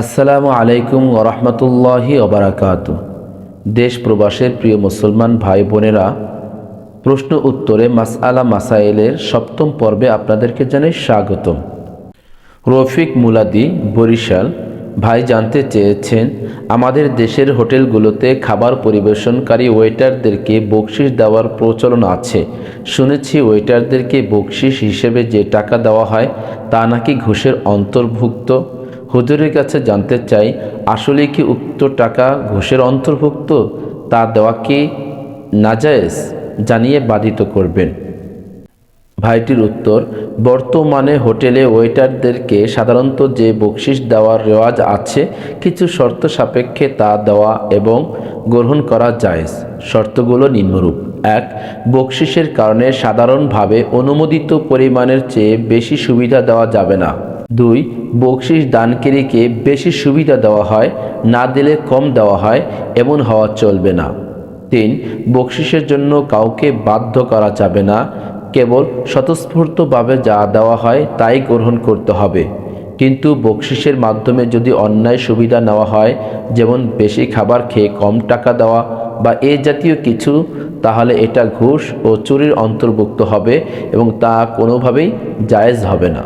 আসসালামু আলাইকুম ওরহমতুল্লাহি ওবরাকাত দেশ প্রবাসের প্রিয় মুসলমান ভাই বোনেরা, প্রশ্ন উত্তরে মাসআলা মাসাইলের সপ্তম পর্বে আপনাদেরকে জানাই স্বাগতম। রফিক মুলাদি, বরিশাল। ভাই জানতে চেয়েছেন, আমাদের দেশের হোটেলগুলোতে খাবার পরিবেশনকারী ওয়েটারদেরকে বকশিস দেওয়ার প্রচলন আছে। শুনেছি ওয়েটারদেরকে বকশিস হিসেবে যে টাকা দেওয়া হয় তা নাকি ঘুষের অন্তর্ভুক্ত। হুজুরের কাছে জানতে চাই, আসলে কি উক্ত টাকা ঘুষের অন্তর্ভুক্ত? তা দেওয়া কি নাজায়েজ? জানিয়ে বাধিত করবেন। ভাইটির উত্তর, বর্তমানে হোটেলে ওয়েটারদেরকে সাধারণত যে বকশিস দেওয়ার রেওয়াজ আছে, কিছু শর্ত সাপেক্ষে তা দেওয়া এবং গ্রহণ করা যায় শর্তগুলো নিম্নরূপ। এক বকশিসের কারণে সাধারণভাবে অনুমোদিত পরিমাণের চেয়ে বেশি সুবিধা দেওয়া যাবে না। দুই বকশিস দানকারীকে বেশি সুবিধা দেওয়া হয়, না দিলে কম দেওয়া হয়, এমন হওয়া চলবে না। তিন বকশিসের জন্য কাউকে বাধ্য করা যাবে না, কেবল স্বতঃস্ফূর্তভাবে যা দেওয়া হয় তাই গ্রহণ করতে হবে। কিন্তু বকশিসের মাধ্যমে যদি অন্যায় সুবিধা নেওয়া হয়, যেমন বেশি খাবার খেয়ে কম টাকা দেওয়া বা এ জাতীয় কিছু, তাহলে এটা ঘুষ ও চুরির অন্তর্ভুক্ত হবে এবং তা কোনোভাবেই জায়েজ হবে না।